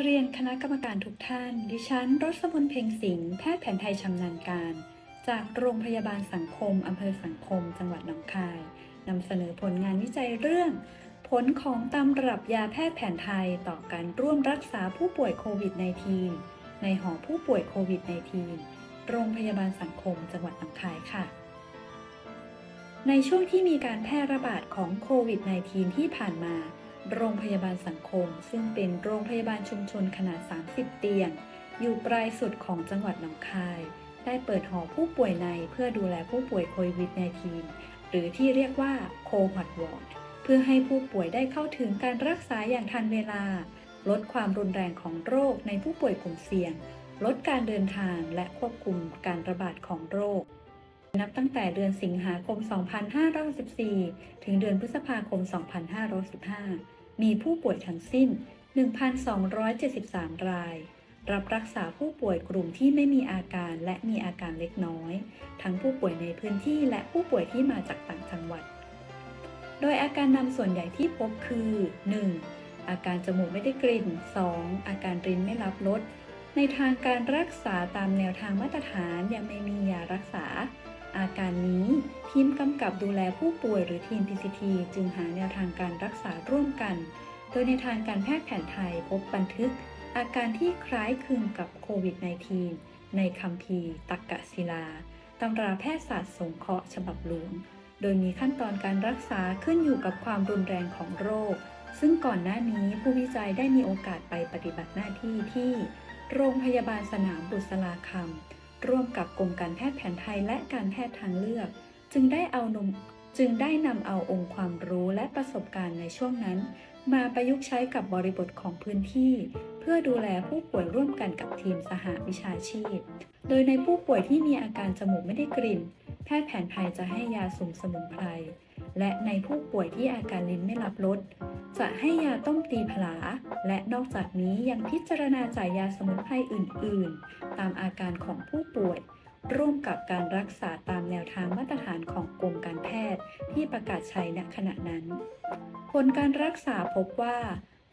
เรียนคณะกรรมการทุกท่าน ดิฉันรสมนเพ็งสิงห์แพทย์แผนไทยชำนาญการ จากโรงพยาบาลสังคมอำเภอสังคม จังหวัดหนองคายนำเสนอผลงานวิจัยเรื่อง ผลของตำรับยาแพทย์แผนไทยต่อการร่วมรักษาผู้ป่วยโควิด -19 ในหอผู้ป่วยโควิด -19 โรงพยาบาลสังคม จังหวัดหนองคายค่ะ ในช่วงที่มีการแพร่ระบาดของโควิด -19 ที่ผ่านมา โรงพยาบาลสังคม ซึ่งเป็นโรงพยาบาลชุมชนขนาด 30 เตียง อยู่ปลายสุดของจังหวัดหนองคาย ได้เปิดหอผู้ป่วยในเพื่อดูแลผู้ป่วยโควิด -19 หรือที่เรียกว่าโคฮอตวอร์ดเพื่อให้ผู้ป่วยได้เข้าถึงการรักษาอย่างทันเวลา ลดความรุนแรงของโรคในผู้ป่วยกลุ่มเสี่ยง ลดการเดินทางและควบคุมการระบาดของโรค นับตั้งแต่เดือนสิงหาคม 2564ถึงเดือนพฤษภาคม 2515 มีผู้ป่วยทั้งสิ้น 1,273 ราย รับรักษาผู้ป่วยกลุ่มที่ไม่มีอาการและมีอาการเล็กน้อย ทั้งผู้ป่วยในพื้นที่และผู้ป่วยที่มาจากต่างจังหวัด โดยอาการนำส่วนใหญ่ที่พบคือ 1. อาการจมูกไม่ได้กลิ่น 2. อาการรินไม่รับรสในทางการรักษาตามแนวทางมาตรฐานยังไม่มียารักษา อาการนี้ทีมกำกับดูแลผู้ป่วยหรือทีม PCT จึงหาแนวทางการรักษาร่วมกัน โดยในทางการแพทย์แผนไทยพบบันทึก อาการที่คล้ายคลึงกับโควิด -19 ในคัมภีตักกะศิลาตำราแพทยศาสตร์สงเคราะห์ฉบับหลวง โดยมีขั้นตอนการรักษาขึ้นอยู่กับความรุนแรงของโรค ซึ่งก่อนหน้านี้ผู้วิจัยได้มีโอกาสไปปฏิบัติหน้าที่ที่ โรงพยาบาลสนามบุษราคำ ร่วมกับกรมการแพทย์แผนไทยและการแพทย์ทางเลือก จึงได้เอานมจึงได้นำเอาองค์ความรู้และประสบการณ์ในช่วงนั้น มาประยุกต์ใช้กับบริบทของพื้นที่ เพื่อดูแลผู้ป่วยร่วมกันกับทีมสหวิชาชีพ โดยในผู้ป่วยที่มีอาการจมูกไม่ได้กลิ่น แพทย์แผนไทยจะให้ยาสูงสมุนไพร และในผู้ป่วยที่อาการลิ้นไม่รับรสจะให้ยาต้มตีผลา และนอกจากนี้ยังพิจารณาจ่ายยาสมุนไพรอื่น ๆ ตามอาการของผู้ป่วย ร่วมกับการรักษาตามแนวทางมาตรฐานของกรมการแพทย์ที่ประกาศใช้ณขณะนั้น ผลการรักษาพบว่า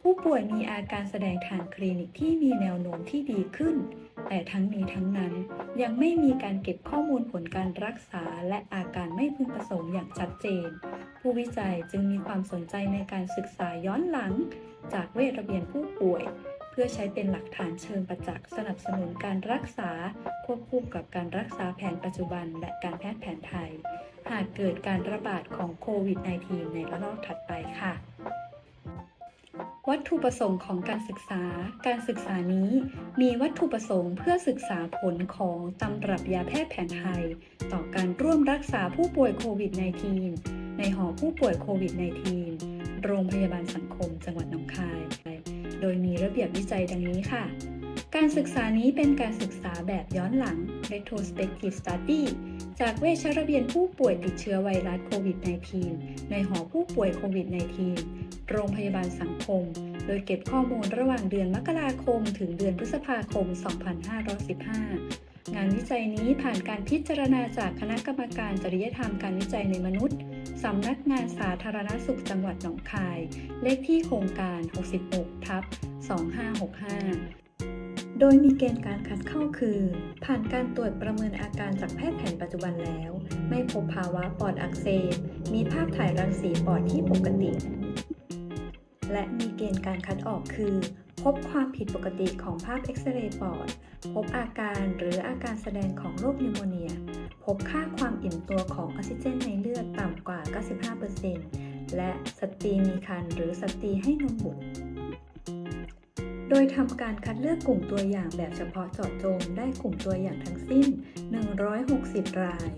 ผู้ป่วยมีอาการแสดงทางคลินิกที่มีแนวโน้มที่ดีขึ้น แต่ทั้งนี้ทั้งนั้นยังไม่มีการเก็บข้อมูลผลการรักษาและอาการไม่พึงประสงค์อย่างชัดเจน ผู้วิจัยจึงมีความสนใจในการศึกษาย้อนหลัง จากเวชระเบียนผู้ป่วย เพื่อใช้เป็นหลักฐานเชิงประจักษ์สนับสนุนการรักษา ควบคู่กับการรักษาแผนปัจจุบันและการแพทย์แผนไทย หากเกิดการระบาดของโควิด -19 ในระลอกถัดไปค่ะ วัตถุประสงค์ของการศึกษา การศึกษานี้ มีวัตถุประสงค์เพื่อศึกษาผลของตำรับยาแพทย์แผนไทย ต่อการร่วมรักษาผู้ป่วยโควิด -19 ในหอผู้ป่วยโควิด -19 โรงพยาบาลสังคมจังหวัดหนองคาย โดยมีระเบียบวิจัยดังนี้ค่ะ การศึกษานี้เป็นการศึกษาแบบย้อนหลัง retrospective study จากเวชระเบียนผู้ป่วยติดเชื้อไวรัสโควิด -19 ในหอผู้ป่วยโควิด -19 โรงพยาบาลสังคม โดยเก็บข้อมูลระหว่างเดือนมกราคมถึงเดือนพฤษภาคม 2515 งานวิจัยนี้ผ่านการพิจารณาจากคณะกรรมการจริยธรรมการวิจัยในมนุษย์ สำนักงานสาธารณสุขจังหวัดหนองคาย เลขที่โครงการ 66 ทับ 2565 โดยมีเกณฑ์การคัดเข้าคือ ผ่านการตรวจประเมินอาการจากแพทย์แผนปัจจุบันแล้ว ไม่พบภาวะปอดอักเสบ มีภาพถ่ายรังสีปอดที่ปกติ และมีเกณฑ์การคัดออกคือ พบความผิดปกติของภาพเอ็กซเรย์ปอด พบอาการหรืออาการแสดงของโรคนิวโมเนีย พบค่าความอิ่มตัวของออกซิเจนในเลือดต่ำกว่า 95%และสตรีมีครรภ์หรือสตรีให้นมบุตร โดยทำการคัดเลือกกลุ่มตัวอย่างแบบเฉพาะเจาะจงได้กลุ่มตัวอย่างทั้งสิ้น 160 ราย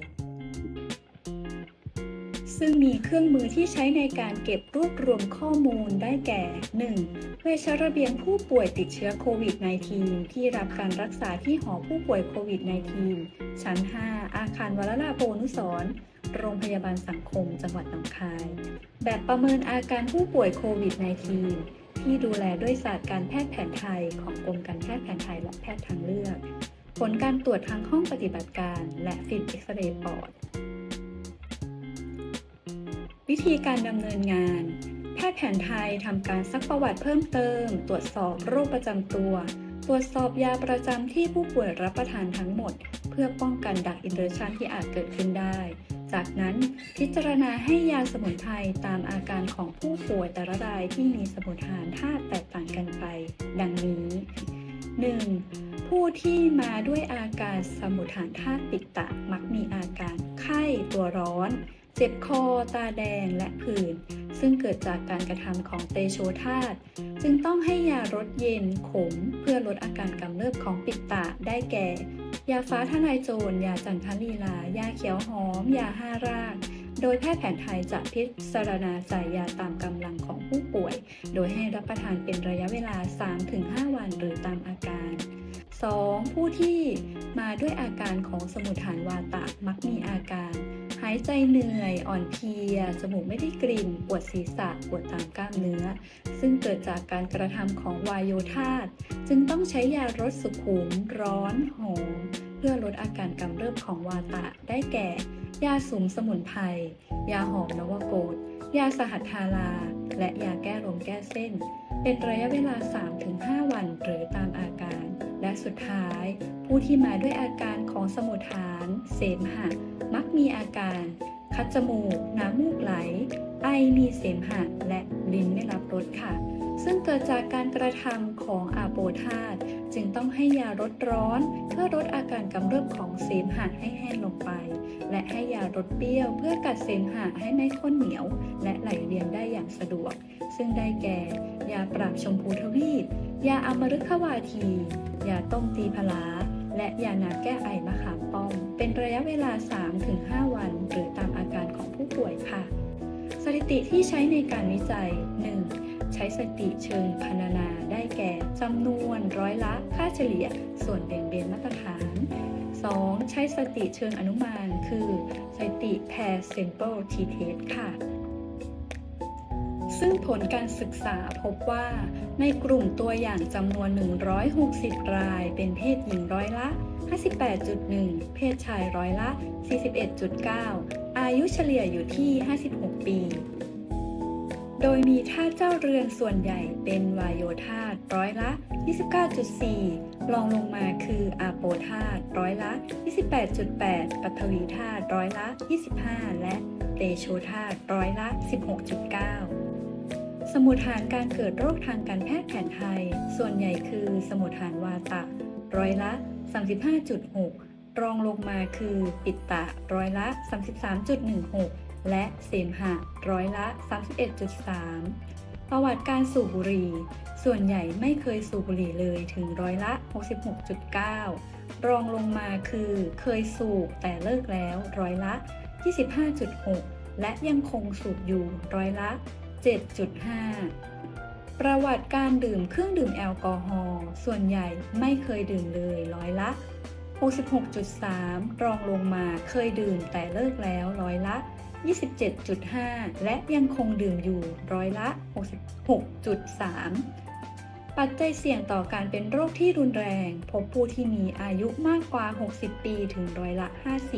ซึ่งมีเครื่องมือที่ใช้ในการเก็บรวบรวมข้อมูลได้แก่ 1. เวชระเบียนผู้ป่วยติดเชื้อโควิด -19 ที่รับการรักษาที่หอผู้ป่วยโควิด -19 ชั้น 5 อาคารวรลาโพนุสรณ์โรงพยาบาลสังคมจังหวัดหนองคาย แบบประเมินอาการผู้ป่วยโควิด -19 ที่ดูแลด้วยศาสตร์การแพทย์แผนไทยของกรมการแพทย์แผนไทยและแพทย์ทางเลือก ผลการตรวจทางห้องปฏิบัติการ และฟิล์มเอ็กซเรย์ปอด วิธีการดำเนินงาน แพทย์แผนไทยทำการซักประวัติเพิ่มเติม ตรวจสอบโรคประจำตัว ตรวจสอบยาประจำที่ผู้ป่วยรับประทานทั้งหมด เพื่อป้องกันดักอินเทอร์ชันที่อาจเกิดขึ้นได้ จากนั้นพิจารณาให้ยาสมุนไพรตามอาการของผู้ป่วยแต่ละรายที่มีสมุนฐานธาตุแตกต่างกันไป ดังนี้ 1. ผู้ที่มาด้วยอาการสมุนฐานธาตุปิตะมักมีอาการไข้ตัวร้อนเจ็บคอ ตาแดง และผื่น ซึ่งเกิดจากการกระทำของเตโชธาตุ จึงต้องให้ยารสเย็นขม เพื่อลดอาการกำเริบของปิตะได้แก่ ยาฟ้าทลายโจร ยาจันทลีลา ยาเขียวหอม ยาห้าราก โดยแพทย์แผนไทยจะพิจารณาจ่ายยาตามกำลังของผู้ป่วย โดยให้รับประทานเป็นระยะเวลา 3-5 วันหรือตามอาการ 2. ผู้ที่มาด้วยอาการของสมุทฐานวาตะมักมีอาการ หายใจเหนื่อย อ่อนเพลีย จมูกไม่ได้กลิ่น ปวดศีรษะ ปวดตามกล้ามเนื้อ ซึ่งเกิดจากการกระทำของวายโยธาตจึงต้องใช้ยารสสุขุม ร้อน หอม เพื่อลดอาการกำเริบของวาตะ ได้แก่ ยาสูมสมุนไพร ยาหอมนวโกฏยาสหัตถารา และยาแก้ลมแก้เส้น เป็นระยะเวลา 3-5 วันหรือตามอาการ และสุดท้าย ผู้ที่มาด้วยอาการของสมุทฐาน เสมหะ มักมีอาการ คัดจมูก น้ำมูกไหล ไอมีเสมหะ และลิ้นไม่รับรสค่ะ ซึ่งเกิดจากการกระทำของอาโปธาตจึงต้องให้ยาลดร้อน เพื่อลดอาการกำเริบของเสมหะให้แห้งลงไป และให้ยาลดเปรี้ยว เพื่อกัดเสมหะให้ไม่ข้นเหนียว และไหลเวียนได้อย่างสะดวก ซึ่งได้แก่ ยาปราบชมพูทวีป ยาอมฤควาที ยาต้มตีพลาและยาน้ำแก้ไอมะขามป้อม เป็นระยะเวลา 3-5 วัน หรือตามอาการของผู้ป่วยค่ะ สถิติที่ใช้ในการวิจัย 1. ใช้สติเชิงพรรณนาได้แก่จำนวนร้อยละค่าเฉลี่ย ส่วนแบ่งเบนมาตรฐาน 2. ใช้สติเชิงอนุมาน คือสติ pair sample t-test ค่ะ ซึ่งผลการศึกษาพบว่า ในกลุ่มตัวอย่างจำนวน 160 ราย เป็นเพศหญิงร้อยละ 58.1 เพศชายร้อยละ 41.9 อายุเฉลี่ยอยู่ที่ 56 ปี โดยมีธาตุเจ้าเรือนส่วนใหญ่เป็นวายโยธาตร้อยละ 29.4 รองลงมาคืออาโปธาตร้อยละ 28.8 ปัทวีธาตุร้อยละ 25 และเตโชธาตุร้อยละ 16.9 สมุทฐานการเกิดโรคทางการแพทย์แผนไทย ส่วนใหญ่คือสมุทฐานวาตะร้อยละ 35.6 รองลงมาคือปิตตะร้อยละ 33.16 และเสมหะร้อยละ 31.3 ประวัติการสูบบุหรี่ ส่วนใหญ่ไม่เคยสูบบุหรี่เลยถึงร้อยละ 66.9 รองลงมาคือเคยสูบแต่เลิกแล้วร้อยละ 25.6 และยังคงสูบอยู่ร้อยละ 7.5ประวัติการดื่มเครื่องดื่มแอลกอฮอล์ส่วนใหญ่ไม่เคยดื่มเลยร้อยละ 66.3 รองลงมาเคยดื่มแต่เลิกแล้วร้อยละ 27.5 และยังคงดื่มอยู่ร้อยละ 66.3ปัจจัยเสี่ยงต่อการเป็นโรคที่รุนแรง พบผู้ที่มีอายุมากกว่า 60 ปีถึงร้อยละ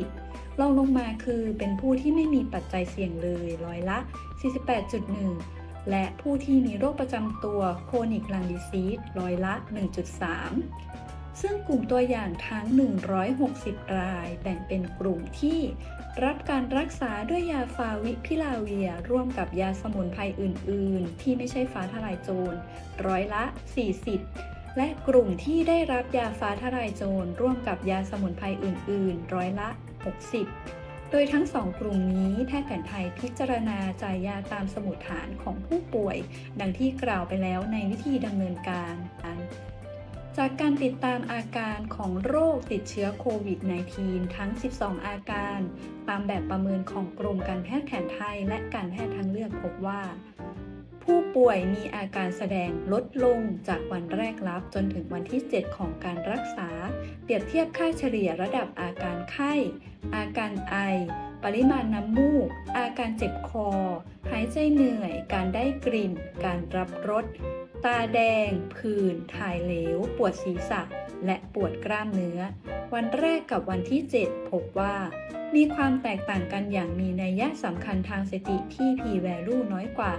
50รองลงมาคือเป็นผู้ที่ไม่มีปัจจัยเสี่ยงเลยร้อยละ 48.1 และผู้ที่มีโรคประจำตัวโคนิกลังดิซีสร้อยละ 1.3 ซึ่งกลุ่มตัวอย่างทั้ง 160 รายแบ่งเป็นกลุ่มที่รับการรักษาด้วยยาฟาวิพิลาเวีย ร่วมกับยาสมุนไพรอื่น ๆ ที่ไม่ใช่ฟ้าทลายโจรร้อยละ 40 และกลุ่มที่ได้รับยาฟ้าทลายโจรร่วมกับยาสมุนไพรอื่น ๆ ร้อยละ 60 โดยทั้งสองกลุ่มนี้แพทย์แผนไทยพิจารณาจ่ายยาตามสมุดฐานของผู้ป่วย ดังที่กล่าวไปแล้วในวิธีดำเนินการ จากการติดตามอาการของโรคติดเชื้อโควิด -19 ทั้ง 12 อาการ ตามแบบประเมินของกรมการแพทย์แผนไทย และการแพทย์ทางเลือกพบว่า ผู้ป่วยมีอาการแสดงลดลงจากวันแรกรับจนถึงวันที่ 7 ของการรักษา เปรียบเทียบค่าเฉลี่ยระดับอาการไข้ อาการไอ ปริมาณน้ำมูก อาการเจ็บคอ หายใจเหนื่อย การได้กลิ่น การรับรส ตาแดง ผื่น ถ่ายเหลว ปวดศีรษะ และปวดกล้ามเนื้อ วันแรกกับวันที่ 7 พบว่า มีความแตกต่างกันอย่างมีนัยสำคัญทางสติที่ p-value น้อยกว่า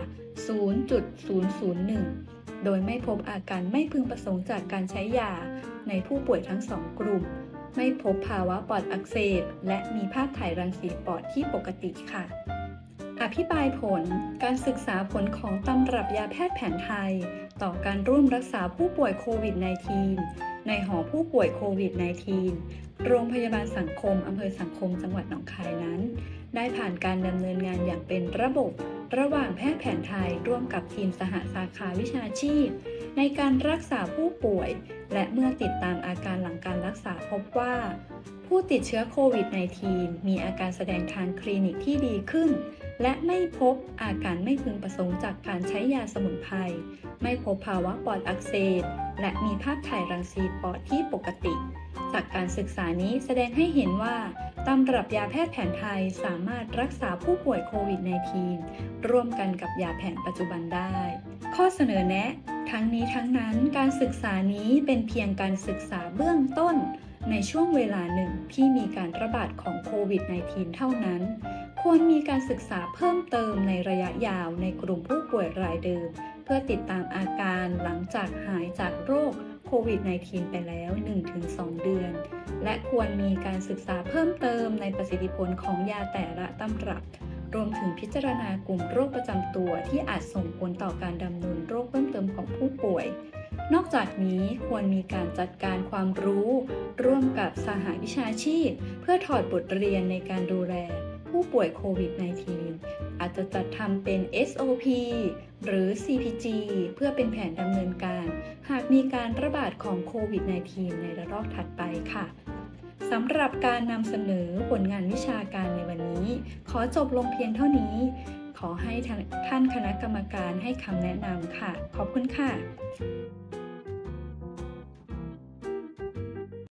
0.001 โดยไม่พบอาการไม่พึงประสงค์จากการใช้ยา ในผู้ป่วยทั้งสองกลุ่ม ไม่พบภาวะปอดอักเสบ และมีภาพถ่ายรังสีปอดที่ปกติค่ะ อภิปรายผลการศึกษาผลของตำรับยาแพทย์แผนไทย ต่อการร่วมรักษาผู้ป่วยโควิด -19 ในหอผู้ป่วยโควิด -19 โรงพยาบาลสังคมอำเภอสังคมจังหวัดหนองคายนั้น ได้ผ่านการดำเนินงานอย่างเป็นระบบ ระหว่างแพทย์แผนไทยร่วมกับทีมสหสาขาวิชาชีพ ในการรักษาผู้ป่วย และเมื่อติดตามอาการหลังการรักษาพบว่า ผู้ติดเชื้อโควิด -19 มีอาการแสดงทางคลินิกที่ดีขึ้น และไม่พบอาการไม่พึงประสงค์จากการใช้ยาสมุนไพร ไม่พบภาวะปอดอักเสบ และมีภาพถ่ายรังสีปอดที่ปกติ จากการศึกษานี้แสดงให้เห็นว่าตำรับยาแพทย์แผนไทยสามารถรักษาผู้ป่วยโควิด -19 ร่วมกันกับยาแผนปัจจุบันได้ ข้อเสนอแนะ ทั้งนี้ทั้งนั้นการศึกษานี้เป็นเพียงการศึกษาเบื้องต้นในช่วงเวลาหนึ่งที่มีการระบาดของโควิด -19 เท่านั้น ควรมีการศึกษาเพิ่มเติมในระยะยาวในกลุ่มผู้ป่วยรายเดิม เพื่อติดตามอาการหลังจากหายจากโรคโควิด -19 ไปแล้ว 1-2 เดือน และควรมีการศึกษาเพิ่มเติมในประสิทธิผลของยาแต่ละตำรับ รวมถึงพิจารณากลุ่มโรคประจำตัวที่อาจส่งผลต่อการดำเนินโรคเพิ่มเติมของผู้ป่วย นอกจากนี้ควรมีการจัดการความรู้ ร่วมกับสหวิชาชีพ เพื่อถอดบทเรียนในการดูแล ผู้ป่วยโควิด -19 อาจจะจัดทำเป็น SOP หรือ CPG เพื่อเป็นแผนดำเนินการ หากมีการระบาดของโควิด -19 ในระลอกถัดไปค่ะสำหรับการนำเสนอผลงานวิชาการในวันนี้ ขอจบลงเพียงเท่านี้ ขอให้ท่านคณะกรรมการให้คำแนะนำค่ะ ขอบคุณค่ะ